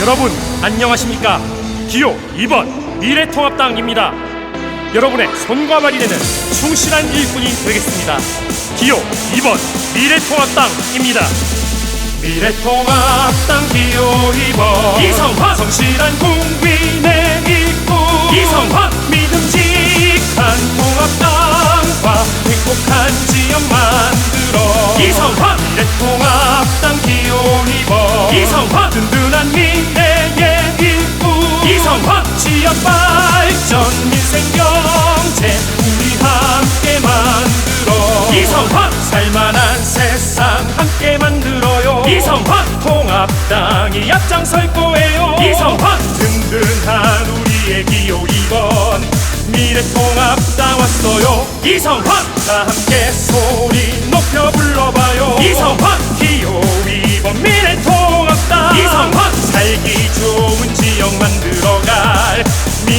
여러분 안녕하십니까? 기호 2번 미래통합당입니다. 여러분의 손과 발이 되는 충실한 일꾼이 되겠습니다. 기호 2번 미래통합당입니다. 미래통합당 기호 2번 이성환! 성실한 국민 지역 발전 민생 경제 우리 함께 만들어. 이성환 살만한 세상 함께 만들어요. 이성환 통합당이 앞장설 거예요. 이성환 든든한 우리의 기호 2번 미래통합당 왔어요. 이성환 다 함께 소리 높여 불러봐요. 이성환 기호 2번 미래통합당 이성환 살기 좋은 지역 만들어갈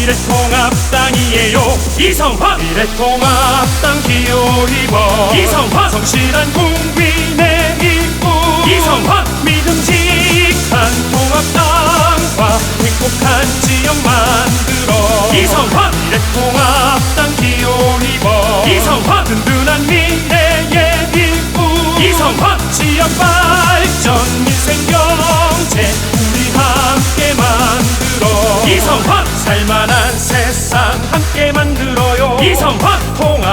미래통합당이에요. 이성환 미래통합당 기호 2번 이성환 성실한 국민의 일꾼 이성환 믿음직한 통합당과 행복한 지역 만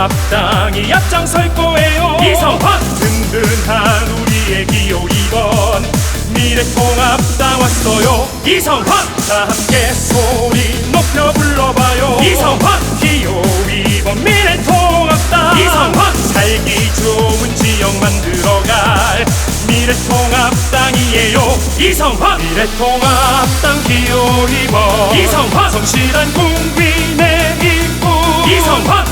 합당이 앞장설 거예요. 이성환 든든한 우리의 기호 2번 미래통합당 왔어요. 이성환 다 함께 소리 높여 불러봐요. 이성환 기호 2번 미래통합당. 이성환 살기 좋은 지역 만들어갈 미래통합당이에요. 이성환 미래통합당 기호 2번 이성환 성실한 국민의 이성환 믿음직